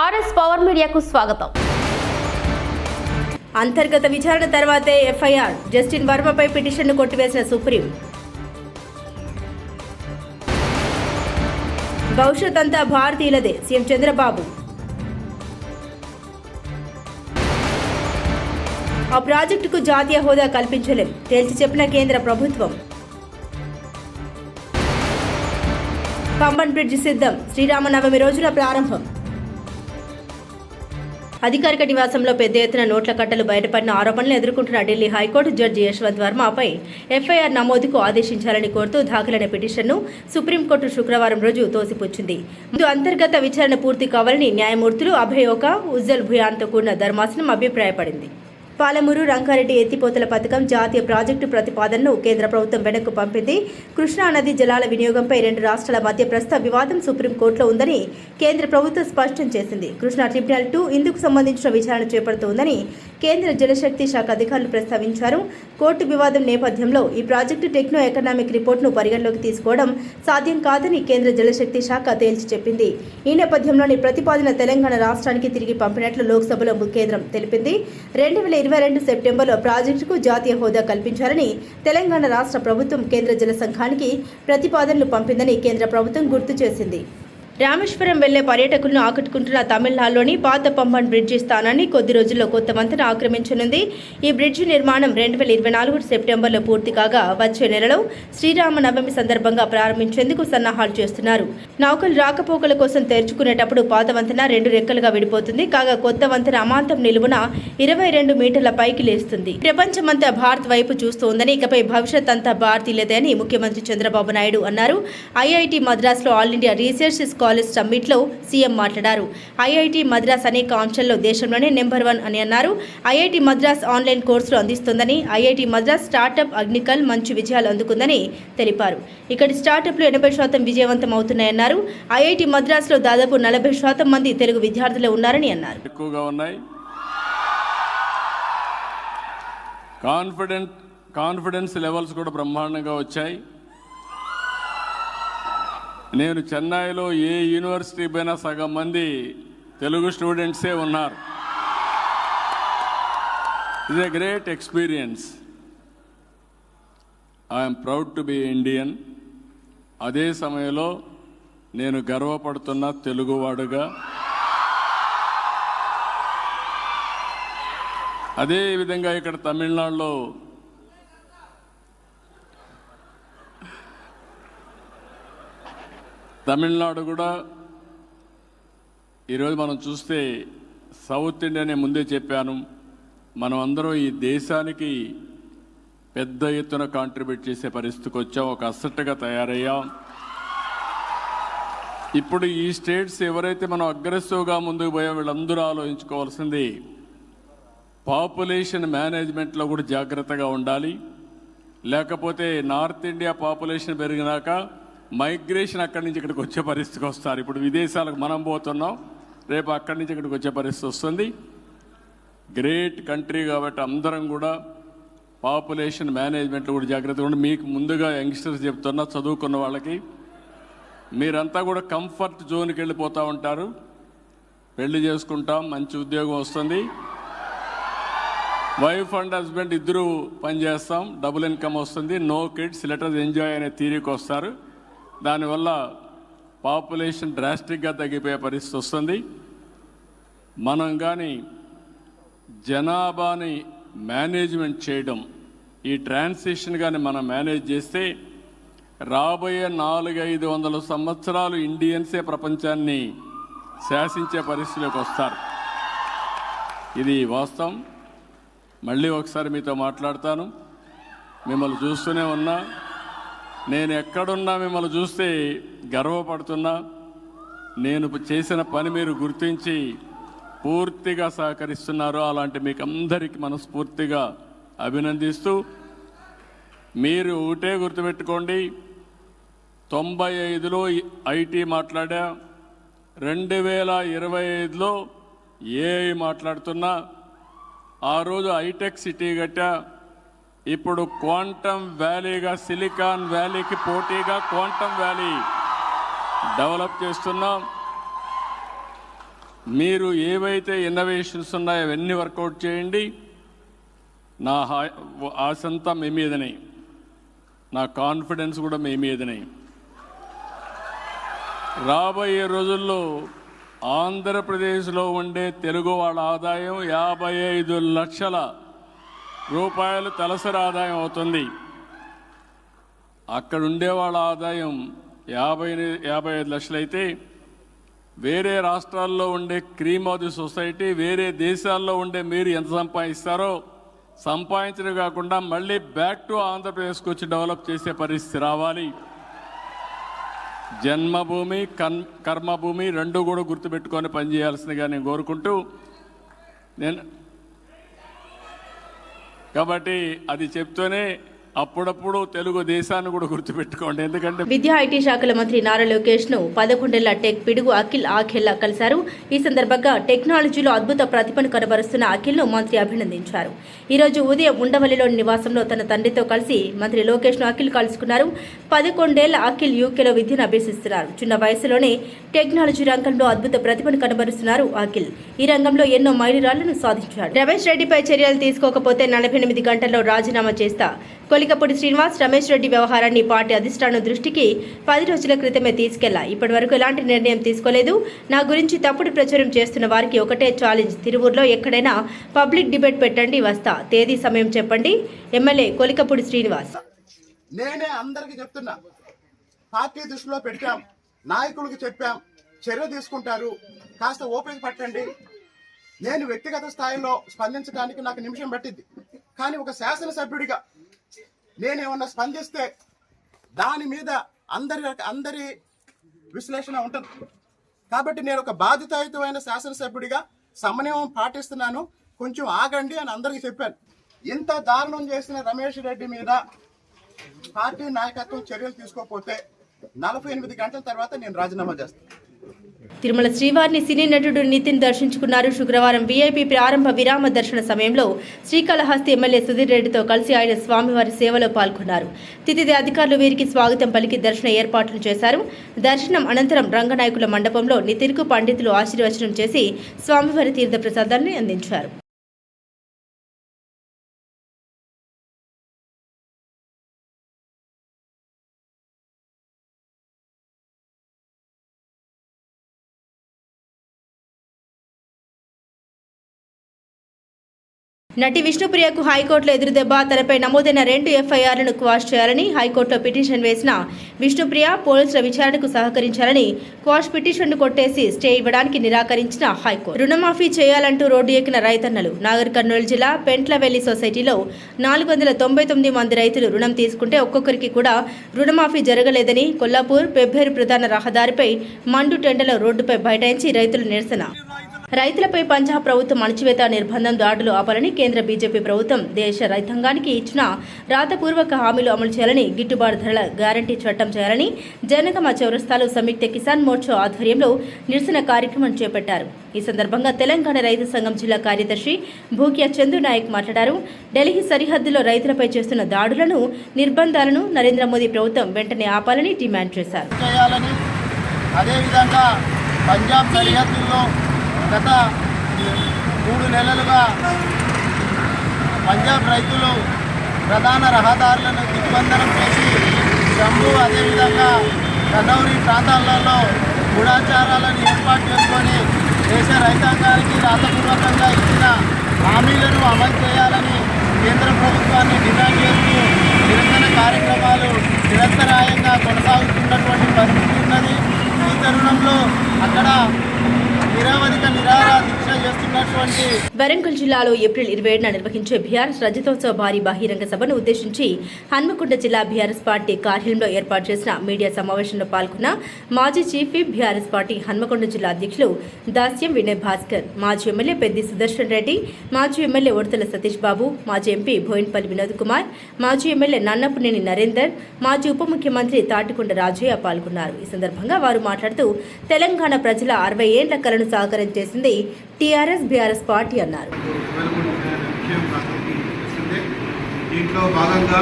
RS power మీడియాకు స్వాగతం. అంతర్గత విచారణ తర్వాతే ఎఫ్ఐఆర్. జస్టిన్ వర్మపై పిటిషన్ను కొట్టివేసిన సుప్రీం. భవిష్యత్ అంతా భారతీయులదే సీఎం చంద్రబాబు. ఆ ప్రాజెక్టుకు జాతీయ హోదా కల్పించలేం తేల్చి చెప్పిన కేంద్ర ప్రభుత్వం. పంబన్ బ్రిడ్జ్ సిద్ధం శ్రీరామనవమి రోజున ప్రారంభం. అధికారిక నివాసంలో పెద్ద ఎత్తున నోట్ల కట్టలు బయటపడిన ఆరోపణలు ఎదుర్కొంటున్న Delhi high court judge Yashwant వర్మపై FIR నమోదుకు ఆదేశించాలని కోరుతూ దాఖలైన పిటిషన్ను సుప్రీంకోర్టు శుక్రవారం రోజు తోసిపుచ్చింది. ముందు అంతర్గత విచారణ పూర్తి కావాలని న్యాయమూర్తులు అభయ్ ఒక ఉజ్జల్ భుయాన్తో కూడిన ధర్మాసనం అభిప్రాయపడింది. పాలమూరు రంగారెడ్డి ఎత్తిపోతల పథకం జాతీయ ప్రాజెక్టు ప్రతిపాదనను కేంద్ర ప్రభుత్వం వెనక్కు పంపింది. కృష్ణా నది జలాల వినియోగంపై రెండు రాష్ట్రాల మధ్య ప్రస్తుత వివాదం సుప్రీంకోర్టులో ఉందని కేంద్ర ప్రభుత్వం స్పష్టం చేసింది. కృష్ణా ట్రిబ్యునల్ టూ ఇందుకు సంబంధించిన విచారణ చేపడుతోందని కేంద్ర జలశక్తి శాఖ అధికారులు ప్రస్తావించారు. కోర్టు వివాదం నేపథ్యంలో ఈ ప్రాజెక్టు టెక్నో ఎకనామిక్ రిపోర్ట్ను పరిగణలోకి తీసుకోవడం సాధ్యం కాదని కేంద్ర జలశక్తి శాఖ తేల్చి చెప్పింది. ఈ నేపథ్యంలోని ప్రతిపాదన తెలంగాణ రాష్ట్రానికి తిరిగి పంపినట్లు లోక్సభలో కేంద్రం తెలిపింది. రెండు వేల ఇరవై రెండు సెప్టెంబర్లో ప్రాజెక్టుకు జాతీయ హోదా కల్పించాలని తెలంగాణ రాష్ట్ర ప్రభుత్వం కేంద్ర జల సంఘానికి ప్రతిపాదనలు పంపిందని కేంద్ర ప్రభుత్వం గుర్తు చేసింది. రామేశ్వరం వెళ్ళే పర్యాటకులను ఆకట్టుకుంటున్న తమిళనాడులోని పాత పంబన్ బ్రిడ్జి స్థానాన్ని కొద్ది రోజుల్లో కొత్త వంతెన ఆక్రమించనుంది. ఈ బ్రిడ్జి నిర్మాణం రెండు వేల ఇరవై నాలుగు సెప్టెంబర్లో పూర్తి కాగా వచ్చే నెలలో శ్రీరామ నవమి సందర్భంగా ప్రారంభించేందుకు సన్నాహాలు చేస్తున్నారు. నౌకలు రాకపోకల కోసం తెరుచుకునేటప్పుడు పాత వంతెన రెండు రెక్కలుగా విడిపోతుంది. కాగా కొత్త వంతెన అమాంతం నిలువున ఇరవై రెండు మీటర్ల పైకి లేస్తుంది. ప్రపంచమంతా భారత్ వైపు చూస్తోందని ఇకపై భవిష్యత్ అంతా భారతీయులదే అని ముఖ్యమంత్రి చంద్రబాబు నాయుడు అన్నారు. ఐఐటి మద్రాస్లో ఆల్ ఇండియా రీసెర్చ్ కాలేజ్ సమ్మిట్లో సీఎం మాట్లాడారు. ఐఐటి మద్రాస్ అనేక అంశాల్లో దేశంలోనే నెంబర్ వన్ అని అన్నారు. ఐఐటి మద్రాస్ ఆన్లైన్ కోర్సులు అందిస్తుందని ఐఐటి మద్రాస్ స్టార్టప్ అగ్నికల్ మంచి విజయాలు అందుకుందని తెలిపారు. ఇక్కడి స్టార్టప్లు ఎనభై శాతం విజయవంతం అవుతున్నాయన్నారు. ఐఐటి మద్రాస్లో దాదాపు నలభై శాతం మంది తెలుగు విద్యార్థులే ఉన్నారని అన్నారు. ఎక్కువగా ఉన్నాయి. కాన్ఫిడెంట్ కాన్ఫిడెన్స్ లెవెల్స్ కూడా బ్రహ్మాండంగా వచ్చాయి. నేను చెన్నైలో ఏ యూనివర్సిటీ పోయినా సగం మంది తెలుగు స్టూడెంట్సే ఉన్నారు. ఇది a great experience I'm proud to be Indian అదే సమయంలో నేను గర్వపడుతున్న తెలుగువాడుగా. అదే విధంగా ఇక్కడ తమిళనాడులో తమిళనాడు కూడా ఈరోజు మనం చూస్తే సౌత్ ఇండియా నేను ముందే చెప్పాను మనం అందరం ఈ దేశానికి పెద్ద ఎత్తున కాంట్రిబ్యూట్ చేసే పరిస్థితికి వచ్చాం ఒక అసట్టుగా తయారయ్యాం. ఇప్పుడు ఈ స్టేట్స్ ఎవరైతే మనం అగ్రెసివ్గా ముందుకు పోయాం వీళ్ళందరూ ఆలోచించుకోవాల్సింది పాపులేషన్ మేనేజ్మెంట్లో కూడా జాగ్రత్తగా ఉండాలి. లేకపోతే నార్త్ ఇండియా పాపులేషన్ పెరిగినాక మైగ్రేషన్ అక్కడి నుంచి ఇక్కడికి వచ్చే పరిస్థితికి వస్తారు. ఇప్పుడు విదేశాలకు మనం పోతున్నాం రేపు అక్కడి నుంచి ఇక్కడికి వచ్చే పరిస్థితి వస్తుంది. గ్రేట్ కంట్రీ కాబట్టి అందరం కూడా పాపులేషన్ మేనేజ్మెంట్లో కూడా జాగ్రత్తగా ఉండి మీకు ముందుగా యంగ్స్టర్స్ చెప్తున్నా చదువుకున్న వాళ్ళకి. మీరంతా కూడా కంఫర్ట్ జోన్కి వెళ్ళిపోతూ ఉంటారు. పెళ్ళి చేసుకుంటాం మంచి ఉద్యోగం వస్తుంది. వైఫ్ అండ్ హస్బెండ్ ఇద్దరు పనిచేస్తాం డబుల్ ఇన్కమ్ వస్తుంది. నో కిడ్స్ లెటర్స్ ఎంజాయ్ అనే తీరికి వస్తారు. దానివల్ల పాపులేషన్ డ్రాస్టిక్గా తగ్గిపోయే పరిస్థితి వస్తుంది. మనం కానీ జనాభాని మేనేజ్మెంట్ చేయడం ఈ ట్రాన్సిషన్ కానీ మనం మేనేజ్ చేస్తే రాబోయే నాలుగైదు వందల సంవత్సరాలు ఇండియన్సే ప్రపంచాన్ని శాసించే పరిస్థితిలోకి వస్తారు. ఇది వాస్తవం. మళ్ళీ ఒకసారి మీతో మాట్లాడతాను. మిమ్మల్ని చూస్తూనే ఉన్నా. నేను ఎక్కడున్నా మిమ్మల్ని చూస్తే గర్వపడుతున్నా. నేను చేసిన పని మీరు గుర్తించి పూర్తిగా సహకరిస్తున్నారు. అలాంటి మీకు అందరికీ మనస్ఫూర్తిగా అభినందిస్తూ మీరు ఒకటే గుర్తుపెట్టుకోండి. తొంభై ఐదులో ఐటీ మాట్లాడా రెండు వేల ఇరవై ఐదులో ఏఐ మాట్లాడుతున్నా ఆ రోజు హైటెక్ సిటీ కట్టా ఇప్పుడు క్వాంటమ్ వ్యాలీగా సిలికాన్ వ్యాలీకి పోటీగా క్వాంటమ్ వ్యాలీ డెవలప్ చేస్తున్నాం. మీరు ఏవైతే ఇన్నోవేషన్స్ ఉన్నాయో అవన్నీ వర్కౌట్ చేయండి. నా ఆశంతా మీ మీదనే. నా కాన్ఫిడెన్స్ కూడా మీ మీదనే. రాబోయే రోజుల్లో ఆంధ్రప్రదేశ్లో ఉండే తెలుగు వాళ్ళ ఆదాయం యాభై ఐదు లక్షల రూపాయలు తలసరి ఆదాయం అవుతుంది. అక్కడ ఉండే వాళ్ళ ఆదాయం యాభై యాభై ఐదు లక్షలైతే వేరే రాష్ట్రాల్లో ఉండే క్రీమ్ ఆఫ్ ది సొసైటీ వేరే దేశాల్లో ఉండే మీరు ఎంత సంపాదిస్తారో సంపాదించడం కాకుండా మళ్ళీ బ్యాక్ టు ఆంధ్రప్రదేశ్కి వచ్చి డెవలప్ చేసే పరిస్థితి రావాలి. జన్మభూమి కన్ కర్మభూమి రెండు కూడా గుర్తుపెట్టుకొని పనిచేయాల్సిందిగా నేను కోరుకుంటూ నేను కాబట్టి అది చెప్తూనే అప్పుడప్పుడు తెలుగు దేశాన్ని కూడా గుర్తుపెట్టుకోండి. ఎందుకంటే విద్యా ఐటీ శాఖల మంత్రి నారా లోకేష్ను పదకొండేళ్ళ టెక్ పిడుగు అఖిల్ ఆఖెల్లా కలిశారు. ఈ సందర్భంగా టెక్నాలజీలో అద్భుత ప్రతిభను కనబరుస్తున్న అఖిల్ను మంత్రి అభినందించారు. ఈ రోజు ఉదయం ఉండవల్లిలోని నివాసంలో తన తండ్రితో కలిసి మంత్రి లోకేష్ను అఖిల్ కలుసుకున్నారు. పదకొండేళ్ళ అఖిల్ యూకేలో విద్యను అభ్యసిస్తున్నారు. చిన్న వయసులోనే టెక్నాలజీ రంగంలో అద్భుత ప్రతిభను కనబరుస్తున్నారు అఖిల్. ఈ రంగంలో ఎన్నో మైలురాళ్ళను సాధించారు రమేష్ రెడ్డిపై చర్యలు తీసుకోకపోతే నలభై ఎనిమిది గంటల్లో రాజీనామా చేస్తా కొలికపూడి శ్రీనివాస్ రమేష్ రెడ్డి వ్యవహారాన్ని పార్టీ అధిష్టానం దృష్టికి పది రోజుల క్రితమే తీసుకెళ్ళా. ఇప్పటి వరకు ఎలాంటి నిర్ణయం తీసుకోలేదు. నా గురించి తప్పుడు ప్రచారం చేస్తున్న వారికి ఒకటే ఛాలెంజ్. తిరువూరులో ఎక్కడైనా పబ్లిక్ డిబేట్ పెట్టండి వస్తా. తేదీ సమయం చెప్పండి. ఎమ్మెల్యే కొలికపూడి శ్రీనివాస్. నేనే అందరికి చెప్తున్నా. పార్టీ దృష్టిలో పెట్టాం నాయకులకు చెప్పాం. చర్య తీసుకుంటారు. కాస్త ఓపిక పట్టండి. నేను వ్యక్తిగత స్థాయిలో స్పందించడానికి నాకు నిమిషం పట్టింది. కానీ ఒక శాసనసభ్యుడిగా నేనేమన్నా స్పందిస్తే దాని మీద అందరి అందరి విశ్లేషణ ఉంటుంది. కాబట్టి నేను ఒక బాధ్యతాయుతమైన శాసనసభ్యుడిగా సమన్వయం పాటిస్తున్నాను. కొంచెం ఆగండి అని అందరికీ చెప్పాను. ఇంత దారుణం చేసిన రమేష్ రెడ్డి మీద పార్టీ నాయకత్వం చర్యలు తీసుకోకపోతే నలభై ఎనిమిది గంటల తర్వాత నేను రాజీనామా చేస్తాను. తిరుమల శ్రీవారిని సినీ నటుడు నితిన్ దర్శించుకున్నారు. శుక్రవారం వీఐపీ ప్రారంభ విరామ దర్శన సమయంలో శ్రీకాళహస్తి ఎమ్మెల్యే సుధీర్ రెడ్డితో కలిసి ఆయన స్వామివారి సేవలో పాల్గొన్నారు. తిథిది అధికారులు వీరికి స్వాగతం పలికి దర్శన ఏర్పాట్లు చేశారు. దర్శనం అనంతరం రంగనాయకుల మండపంలో నితిన్కు పండితులు ఆశీర్వచనం చేసి స్వామివారి తీర్థ ప్రసాదాన్ని అందించారు. నటి విష్ణుప్రియకు హైకోర్టులో ఎదురుదెబ్బ తనపై నమోదైన రెండు ఎఫ్ఐఆర్లను క్వాష్ చేయాలని హైకోర్టులో పిటిషన్ వేసిన విష్ణుప్రియ పోలీసుల విచారణకు సహకరించాలని క్వాష్ పిటిషన్ను కొట్టేసి స్టే ఇవ్వడానికి నిరాకరించిన హైకోర్టు. రుణమాఫీ చేయాలంటూ రోడ్డు ఎక్కిన రైతన్నలు నాగర్ కర్నూలు జిల్లా పెంట్లవెల్లి సొసైటీలో నాలుగు వందల తొంభై తొమ్మిది మంది రైతులు రుణం తీసుకుంటే ఒక్కొక్కరికి కూడా రుణమాఫీ జరగలేదని కొల్లాపూర్ పెబ్బేరు ప్రధాన రహదారిపై మండు టెండలో రోడ్డుపై బైఠాయించి రైతులు నిరసన. రైతులపై పంజాబ్ ప్రభుత్వం అణచివేత నిర్బంధం దాడులు ఆపాలని కేంద్ర బీజేపీ ప్రభుత్వం దేశ రైతాంగానికి ఇచ్చిన రాతపూర్వక హామీలు అమలు చేయాలని గిట్టుబాటు ధరల గ్యారంటీ చట్టం చేయాలని జనగమ చౌరస్తాలో సంయుక్త కిసాన్ మోర్చా ఆధ్వర్యంలో నిరసన కార్యక్రమం చేపట్టారు. ఈ సందర్భంగా తెలంగాణ రైతు సంఘం జిల్లా కార్యదర్శి భూక్యా చందు నాయక్ మాట్లాడారు. ఢిల్లీ సరిహద్దులో రైతులపై చేస్తున్న దాడులను నిర్బంధాలను నరేంద్ర మోదీ ప్రభుత్వం వెంటనే ఆపాలని డిమాండ్ చేశారు. అదేవిధంగా పంజాబ్ సరిహద్దుల్లో గత మూడు నెలలుగా పంజాబ్ రైతులు ప్రధాన రహదారులను దిగ్బంధనం చేసి జమ్మూ అదేవిధంగా కన్నౌరి ప్రాంతాలలో గూఢాచారాలను ఏర్పాటు చేసుకొని దేశ రైతాంగానికి రాతపూర్వకంగా ఇచ్చిన హామీలను అమలు చేయాలని కేంద్ర ప్రభుత్వాన్ని డిమాండ్ చేస్తూ నిరసన కార్యక్రమాలు నిరంతరాయంగా కొనసాగుతున్నటువంటి పరిస్థితి ఉన్నది. ఈ తరుణంలో అక్కడ నిరవధిక నిరాహార వరంగల్ జిల్లాలో ఏప్రిల్ ఇరవై ఏడున నిర్వహించే బీఆర్ఎస్ రజతోత్సవ భారీ బహిరంగ సభను ఉద్దేశించి హన్మకొండ జిల్లా బీఆర్ఎస్ పార్టీ కార్యాలయంలో ఏర్పాటు చేసిన మీడియా సమావేశంలో పాల్గొన్న మాజీ చీఫ్ బీఆర్ఎస్ పార్టీ హన్మకొండ జిల్లా అధ్యక్షులు దాస్యం వినయ్ భాస్కర్ మాజీ ఎమ్మెల్యే పెద్ది సుదర్శన్ రెడ్డి మాజీ ఎమ్మెల్యే ఒడతల సతీష్ బాబు మాజీ ఎంపీ బోయిన్పల్లి వినోద్ కుమార్ మాజీ ఎమ్మెల్యే నన్నపునేని నరేందర్ మాజీ ఉప ముఖ్యమంత్రి తాటికొండ రాజయ్య పాల్గొన్నారు. ఈ సందర్భంగా వారు మాట్లాడుతూ తెలంగాణ ప్రజల అరవై ఏండ్ల కలను సాకారం చేసింది టీఆర్ఎస్ బీఆర్ఎస్ పార్టీ అన్నారు. విషయం తెలిసిందే దీంట్లో భాగంగా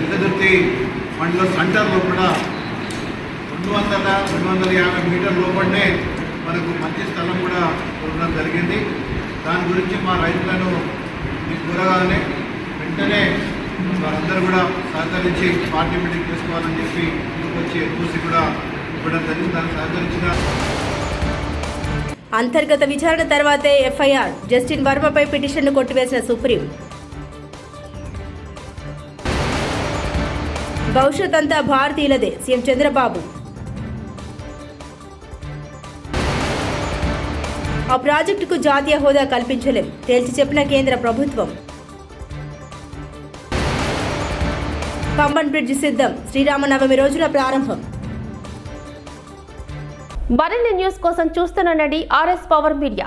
ఎల్లదుర్తి మండల సెంటర్లో కూడా రెండు వందల రెండు వందల యాభై మీటర్ లోపలనే మనకు మంచి స్థలం కూడా ఉండడం జరిగింది. దాని గురించి మా రైతులను మీకు కూరగానే వెంటనే వారందరూ కూడా సహకరించి పార్టీ మీటింగ్ చేసుకోవాలని చెప్పి ముందుకు వచ్చి చూసి కూడా ఇవ్వడం జరిగింది. దాన్ని సహకరించిన అంతర్గత విచారణ తర్వాతే ఎఫ్ఐఆర్. జస్టిన్ వర్మపై పిటిషన్ను కొట్టివేసిన సుప్రీం. భవిష్యత్ అంతా భారతీయులదే సీఎం చంద్రబాబు. ఆ ప్రాజెక్టుకు జాతీయ హోదా కల్పించలేం తేల్చి చెప్పిన కేంద్ర ప్రభుత్వం. కంబన్ బ్రిడ్జ్ సిద్ధం శ్రీరామనవమి రోజున ప్రారంభం. మరిన్ని న్యూస్ కోసం చూస్తున్న ఆర్ఎస్ పవర్ మీడియా.